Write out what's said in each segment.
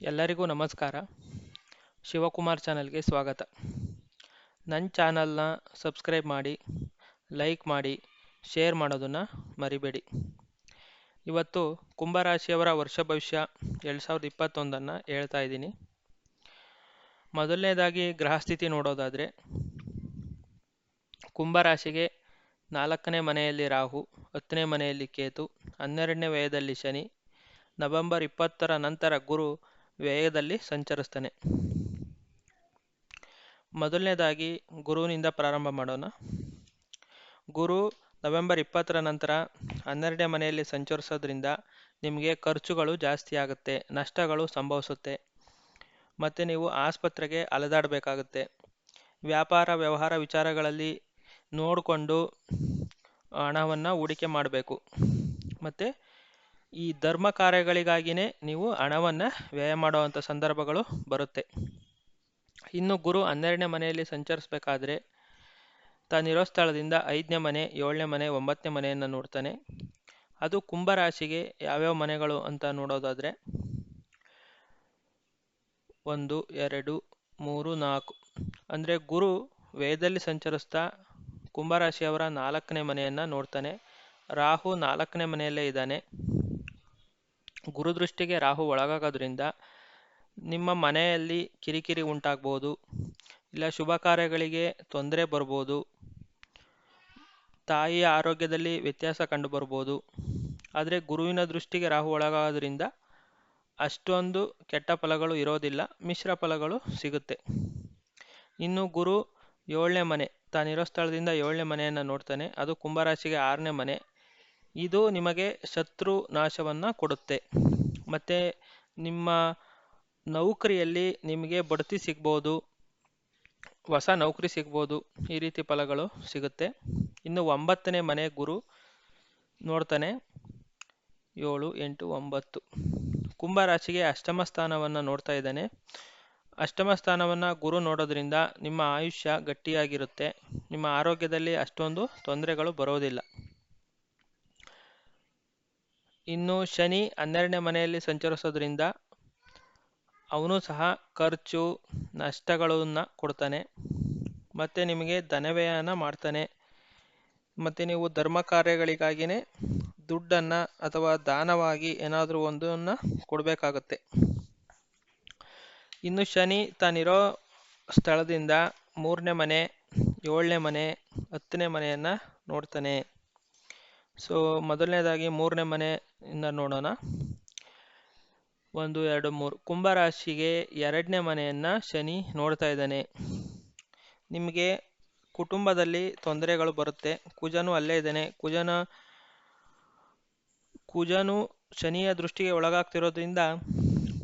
ಎಲ್ಲರಿಗೂ ನಮಸ್ಕಾರ. ಶಿವಕುಮಾರ್ ಚಾನಲ್ಗೆ ಸ್ವಾಗತ. ನನ್ನ ಚಾನಲ್ನ ಸಬ್ಸ್ಕ್ರೈಬ್ ಮಾಡಿ, ಲೈಕ್ ಮಾಡಿ, ಶೇರ್ ಮಾಡೋದನ್ನು ಮರಿಬೇಡಿ. ಇವತ್ತು ಕುಂಭರಾಶಿಯವರ ವರ್ಷ ಭವಿಷ್ಯ ಎರಡು ಸಾವಿರದ ಇಪ್ಪತ್ತೊಂದನ್ನು ಹೇಳ್ತಾ ಇದ್ದೀನಿ. ಮೊದಲನೇದಾಗಿ ಗ್ರಹಸ್ಥಿತಿ ನೋಡೋದಾದರೆ, ಕುಂಭರಾಶಿಗೆ ನಾಲ್ಕನೇ ಮನೆಯಲ್ಲಿ ರಾಹು, ಹತ್ತನೇ ಮನೆಯಲ್ಲಿ ಕೇತು, ಹನ್ನೆರಡನೇ ವ್ಯಯದಲ್ಲಿ ಶನಿ, ನವೆಂಬರ್ ಇಪ್ಪತ್ತರ ನಂತರ ಗುರು ವ್ಯಯದಲ್ಲಿ ಸಂಚರಿಸ್ತಾನೆ. ಮೊದಲನೇದಾಗಿ ಗುರುವಿನಿಂದ ಪ್ರಾರಂಭ ಮಾಡೋಣ. ಗುರು ನವೆಂಬರ್ ಇಪ್ಪತ್ತರ ನಂತರ ಹನ್ನೆರಡನೇ ಮನೆಯಲ್ಲಿ ಸಂಚರಿಸೋದ್ರಿಂದ ನಿಮಗೆ ಖರ್ಚುಗಳು ಜಾಸ್ತಿ ಆಗುತ್ತೆ, ನಷ್ಟಗಳು ಸಂಭವಿಸುತ್ತೆ. ಮತ್ತು ನೀವು ಆಸ್ಪತ್ರೆಗೆ ಅಲೆದಾಡಬೇಕಾಗುತ್ತೆ. ವ್ಯಾಪಾರ ವ್ಯವಹಾರ ವಿಚಾರಗಳಲ್ಲಿ ನೋಡಿಕೊಂಡು ಹಣವನ್ನು ಹೂಡಿಕೆ ಮಾಡಬೇಕು. ಮತ್ತು ಈ ಧರ್ಮ ಕಾರ್ಯಗಳಿಗಾಗಿನೇ ನೀವು ಹಣವನ್ನು ವ್ಯಯ ಮಾಡುವಂಥ ಸಂದರ್ಭಗಳು ಬರುತ್ತೆ. ಇನ್ನು ಗುರು ಹನ್ನೆರಡನೇ ಮನೆಯಲ್ಲಿ ಸಂಚರಿಸಬೇಕಾದ್ರೆ ತಾನಿರೋ ಸ್ಥಳದಿಂದ ಐದನೇ ಮನೆ, ಏಳನೇ ಮನೆ, ಒಂಬತ್ತನೇ ಮನೆಯನ್ನು ನೋಡ್ತಾನೆ. ಅದು ಕುಂಭರಾಶಿಗೆ ಯಾವ್ಯಾವ ಮನೆಗಳು ಅಂತ ನೋಡೋದಾದರೆ, ಒಂದು, ಎರಡು, ಮೂರು, ನಾಲ್ಕು. ಅಂದರೆ ಗುರು ವೇದದಲ್ಲಿ ಸಂಚರಿಸ್ತಾ ಕುಂಭರಾಶಿಯವರ ನಾಲ್ಕನೇ ಮನೆಯನ್ನು ನೋಡ್ತಾನೆ. ರಾಹು ನಾಲ್ಕನೇ ಮನೆಯಲ್ಲೇ ಇದ್ದಾನೆ. ಗುರುದೃಷ್ಟಿಗೆ ರಾಹು ಒಳಗಾಗೋದ್ರಿಂದ ನಿಮ್ಮ ಮನೆಯಲ್ಲಿ ಕಿರಿಕಿರಿ ಉಂಟಾಗ್ಬೋದು, ಇಲ್ಲ ಶುಭ ಕಾರ್ಯಗಳಿಗೆ ತೊಂದರೆ ಬರ್ಬೋದು, ತಾಯಿಯ ಆರೋಗ್ಯದಲ್ಲಿ ವ್ಯತ್ಯಾಸ ಕಂಡು ಬರ್ಬೋದು. ಆದರೆ ಗುರುವಿನ ದೃಷ್ಟಿಗೆ ರಾಹು ಒಳಗಾಗೋದ್ರಿಂದ ಅಷ್ಟೊಂದು ಕೆಟ್ಟ ಫಲಗಳು ಇರೋದಿಲ್ಲ, ಮಿಶ್ರ ಫಲಗಳು ಸಿಗುತ್ತೆ. ಇನ್ನು ಗುರು ಏಳನೇ ಮನೆ, ತಾನಿರೋ ಸ್ಥಳದಿಂದ ಏಳನೇ ಮನೆಯನ್ನು ನೋಡ್ತಾನೆ. ಅದು ಕುಂಭರಾಶಿಗೆ ಆರನೇ ಮನೆ. ಇದು ನಿಮಗೆ ಶತ್ರು ನಾಶವನ್ನು ಕೊಡುತ್ತೆ. ಮತ್ತು ನಿಮ್ಮ ನೌಕರಿಯಲ್ಲಿ ನಿಮಗೆ ಬಡ್ತಿ ಸಿಗ್ಬೋದು, ಹೊಸ ನೌಕರಿ ಸಿಗ್ಬೋದು, ಈ ರೀತಿ ಫಲಗಳು ಸಿಗುತ್ತೆ. ಇನ್ನು ಒಂಬತ್ತನೇ ಮನೆ ಗುರು ನೋಡ್ತಾನೆ, ಏಳು, ಎಂಟು, ಒಂಬತ್ತು. ಕುಂಭರಾಶಿಗೆ ಅಷ್ಟಮ ಸ್ಥಾನವನ್ನು ನೋಡ್ತಾ ಇದ್ದಾನೆ. ಅಷ್ಟಮ ಸ್ಥಾನವನ್ನು ಗುರು ನೋಡೋದ್ರಿಂದ ನಿಮ್ಮ ಆಯುಷ್ಯ ಗಟ್ಟಿಯಾಗಿರುತ್ತೆ. ನಿಮ್ಮ ಆರೋಗ್ಯದಲ್ಲಿ ಅಷ್ಟೊಂದು ತೊಂದರೆಗಳು ಬರೋದಿಲ್ಲ. ಇನ್ನು ಶನಿ ಹನ್ನೆರಡನೇ ಮನೆಯಲ್ಲಿ ಸಂಚರಿಸೋದ್ರಿಂದ ಅವನು ಸಹ ಖರ್ಚು ನಷ್ಟಗಳನ್ನು ಕೊಡ್ತಾನೆ. ಮತ್ತು ನಿಮಗೆ ಧನವ್ಯಯನ ಮಾಡ್ತಾನೆ. ಮತ್ತು ನೀವು ಧರ್ಮ ಕಾರ್ಯಗಳಿಗಾಗಿಯೇ ದುಡ್ಡನ್ನು ಅಥವಾ ದಾನವಾಗಿ ಏನಾದರೂ ಒಂದನ್ನು ಕೊಡಬೇಕಾಗತ್ತೆ. ಇನ್ನು ಶನಿ ತಾನಿರೋ ಸ್ಥಳದಿಂದ ಮೂರನೇ ಮನೆ, ಏಳನೇ ಮನೆ, ಹತ್ತನೇ ಮನೆಯನ್ನು ನೋಡ್ತಾನೆ. ಸೊ ಮೊದಲನೇದಾಗಿ ಮೂರನೇ ಮನೆಯಿಂದ ನೋಡೋಣ. ಒಂದು, ಎರಡು, ಮೂರು. ಕುಂಭರಾಶಿಗೆ ಎರಡನೇ ಮನೆಯನ್ನು ಶನಿ ನೋಡ್ತಾ ಇದ್ದಾನೆ. ನಿಮಗೆ ಕುಟುಂಬದಲ್ಲಿ ತೊಂದರೆಗಳು ಬರುತ್ತೆ. ಕುಜನು ಅಲ್ಲೇ ಇದ್ದಾನೆ. ಕುಜನ, ಕುಜನು ಶನಿಯ ದೃಷ್ಟಿಗೆ ಒಳಗಾಗ್ತಿರೋದ್ರಿಂದ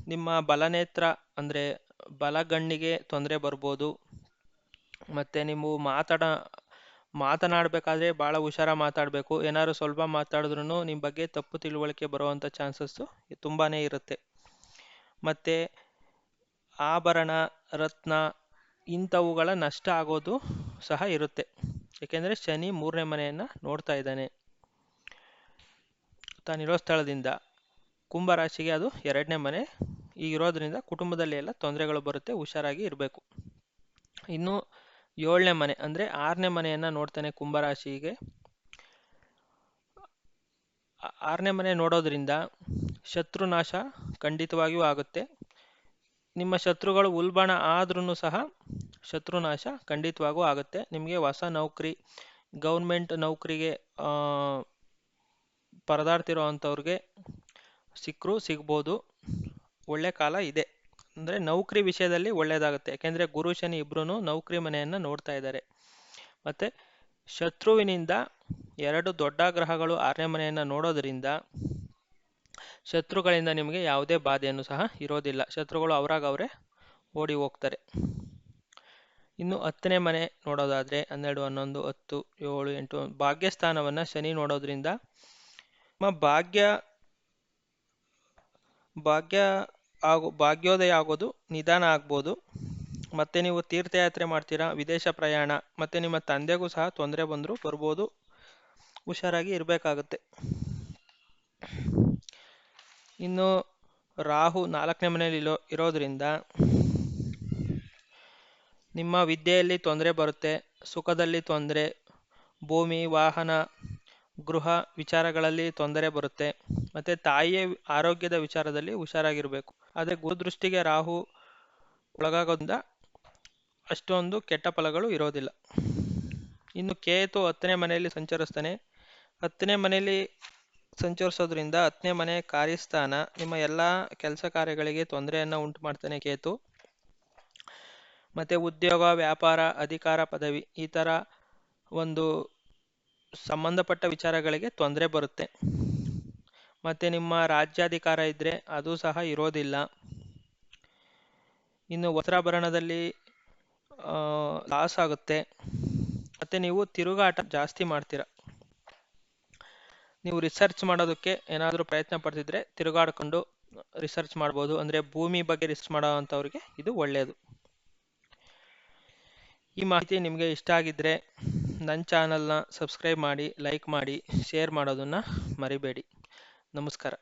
ನಿಮ್ಮ ಬಲನೇತ್ರ, ಅಂದರೆ ಬಲಗಣ್ಣಿಗೆ ತೊಂದರೆ ಬರ್ಬೋದು. ಮತ್ತು ನೀವು ಮಾತಾಡ ಮಾತನಾಡಬೇಕಾದ್ರೆ ಭಾಳ ಹುಷಾರಾಗಿ ಮಾತಾಡಬೇಕು. ಏನಾದ್ರು ಸ್ವಲ್ಪ ಮಾತಾಡಿದ್ರೂ ನಿಮ್ಮ ಬಗ್ಗೆ ತಪ್ಪು ತಿಳುವಳಿಕೆ ಬರುವಂಥ ಚಾನ್ಸಸ್ಸು ತುಂಬಾ ಇರುತ್ತೆ. ಮತ್ತು ಆಭರಣ, ರತ್ನ ಇಂಥವುಗಳ ನಷ್ಟ ಆಗೋದು ಸಹ ಇರುತ್ತೆ. ಏಕೆಂದರೆ ಶನಿ ಮೂರನೇ ಮನೆಯನ್ನು ನೋಡ್ತಾ ಇದ್ದಾನೆ. ತಾನಿರೋ ಸ್ಥಳದಿಂದ ಕುಂಭರಾಶಿಗೆ ಅದು ಎರಡನೇ ಮನೆ. ಈಗಿರೋದ್ರಿಂದ ಕುಟುಂಬದಲ್ಲಿ ಎಲ್ಲ ತೊಂದರೆಗಳು ಬರುತ್ತೆ, ಹುಷಾರಾಗಿ ಇರಬೇಕು. ಇನ್ನು ಏಳನೇ ಮನೆ, ಅಂದರೆ ಆರನೇ ಮನೆಯನ್ನು ನೋಡ್ತಾನೆ ಕುಂಭರಾಶಿಗೆ. ಆರನೇ ಮನೆ ನೋಡೋದ್ರಿಂದ ಶತ್ರುನಾಶ ಖಂಡಿತವಾಗಿಯೂ ಆಗುತ್ತೆ. ನಿಮ್ಮ ಶತ್ರುಗಳು ಉಲ್ಬಣ ಆದ್ರೂ ಸಹ ಶತ್ರುನಾಶ ಖಂಡಿತವಾಗೂ ಆಗುತ್ತೆ. ನಿಮಗೆ ಹೊಸ ನೌಕರಿ, ಗೌರ್ಮೆಂಟ್ ನೌಕರಿಗೆ ಪರದಾಡ್ತಿರೋ ಅಂಥವ್ರಿಗೆ ಸಿಕ್ಕರೂ ಸಿಗ್ಬೋದು. ಒಳ್ಳೆ ಕಾಲ ಇದೆ. ಅಂದರೆ ನೌಕರಿ ವಿಷಯದಲ್ಲಿ ಒಳ್ಳೆಯದಾಗುತ್ತೆ ಯಾಕೆಂದರೆ ಗುರು, ಶನಿ ಇಬ್ಬರೂ ನೌಕರಿ ಮನೆಯನ್ನು ನೋಡ್ತಾ ಇದ್ದಾರೆ. ಮತ್ತು ಶತ್ರುವಿನಿಂದ ಎರಡು ದೊಡ್ಡ ಗ್ರಹಗಳು ಆರನೇ ಮನೆಯನ್ನು ನೋಡೋದ್ರಿಂದ ಶತ್ರುಗಳಿಂದ ನಿಮಗೆ ಯಾವುದೇ ಬಾಧೆಯನ್ನು ಸಹ ಇರೋದಿಲ್ಲ. ಶತ್ರುಗಳು ಅವರಾಗ ಅವರೇ ಓಡಿ ಹೋಗ್ತಾರೆ. ಇನ್ನು ಹತ್ತನೇ ಮನೆ ನೋಡೋದಾದರೆ ಹನ್ನೆರಡು, ಹನ್ನೊಂದು, ಹತ್ತು, ಏಳು, ಎಂಟು ಭಾಗ್ಯಸ್ಥಾನವನ್ನು ಶನಿ ನೋಡೋದ್ರಿಂದ ನಿಮ್ಮ ಭಾಗ್ಯ ಭಾಗ್ಯ ಆಗೋ, ಭಾಗ್ಯೋದಯ ಆಗೋದು, ನಿಧಾನ ಆಗ್ಬೋದು. ಮತ್ತೆ ನೀವು ತೀರ್ಥಯಾತ್ರೆ ಮಾಡ್ತೀರಾ, ವಿದೇಶ ಪ್ರಯಾಣ, ಮತ್ತೆ ನಿಮ್ಮ ತಂದೆಗೂ ಸಹ ತೊಂದರೆ ಬಂದರೂ ಬರ್ಬೋದು. ಹುಷಾರಾಗಿ ಇರಬೇಕಾಗುತ್ತೆ. ಇನ್ನು ರಾಹು ನಾಲ್ಕನೇ ಮನೆಯಲ್ಲಿ ಇರೋ, ಇರೋದ್ರಿಂದ ನಿಮ್ಮ ವಿದ್ಯೆಯಲ್ಲಿ ತೊಂದರೆ ಬರುತ್ತೆ, ಸುಖದಲ್ಲಿ ತೊಂದರೆ, ಭೂಮಿ, ವಾಹನ ಗೃಹ ವಿಚಾರಗಳಲ್ಲಿ ತೊಂದರೆ ಬರುತ್ತೆ. ಮತ್ತೆ ತಾಯಿಯ ಆರೋಗ್ಯದ ವಿಚಾರದಲ್ಲಿ ಹುಷಾರಾಗಿರಬೇಕು. ಆದರೆ ಗುರುದೃಷ್ಟಿಗೆ ರಾಹು ಒಳಗಾಗೋದ್ರಿಂದ ಅಷ್ಟೊಂದು ಕೆಟ್ಟ ಫಲಗಳು ಇರೋದಿಲ್ಲ. ಇನ್ನು ಕೇತು ಹತ್ತನೇ ಮನೆಯಲ್ಲಿ ಸಂಚರಿಸ್ತಾನೆ. ಹತ್ತನೇ ಮನೆಯಲ್ಲಿ ಸಂಚರಿಸೋದ್ರಿಂದ ಹತ್ತನೇ ಮನೆ ಕಾರ್ಯಸ್ಥಾನ ನಿಮ್ಮ ಎಲ್ಲ ಕೆಲಸ ಕಾರ್ಯಗಳಿಗೆ ತೊಂದರೆಯನ್ನು ಉಂಟು ಮಾಡ್ತಾನೆ ಕೇತು. ಮತ್ತು ಉದ್ಯೋಗ, ವ್ಯಾಪಾರ, ಅಧಿಕಾರ, ಪದವಿ ಈ ಥರ ಒಂದು ಸಂಬಂಧಪಟ್ಟ ವಿಚಾರಗಳಿಗೆ ತೊಂದರೆ ಬರುತ್ತೆ. ಮತ್ತು ನಿಮ್ಮ ರಾಜ್ಯಾಧಿಕಾರ ಇದ್ದರೆ ಅದು ಸಹ ಇರೋದಿಲ್ಲ. ಇನ್ನು ವಸ್ತ್ರಾಭರಣದಲ್ಲಿ ಲಾಸ್ ಆಗುತ್ತೆ. ಮತ್ತು ನೀವು ತಿರುಗಾಟ ಜಾಸ್ತಿ ಮಾಡ್ತೀರ? ನೀವು ರಿಸರ್ಚ್ ಮಾಡೋದಕ್ಕೆ ಏನಾದರೂ ಪ್ರಯತ್ನ ಪಡ್ತಿದ್ರೆ ತಿರುಗಾಡ್ಕೊಂಡು ರಿಸರ್ಚ್ ಮಾಡ್ಬೋದು. ಅಂದರೆ ಭೂಮಿ ಬಗ್ಗೆ ರಿಸರ್ಚ್ ಮಾಡೋ ಅಂಥವ್ರಿಗೆ ಇದು ಒಳ್ಳೆಯದು ಈ ಮಾಹಿತಿ ನಿಮಗೆ ಇಷ್ಟ ಆಗಿದ್ದರೆ ನನ್ನ ಚಾನಲ್ನ ಸಬ್ಸ್ಕ್ರೈಬ್ ಮಾಡಿ ಲೈಕ್ ಮಾಡಿ ಶೇರ್ ಮಾಡೋದನ್ನು ಮರಿಬೇಡಿ. ನಮಸ್ಕಾರ.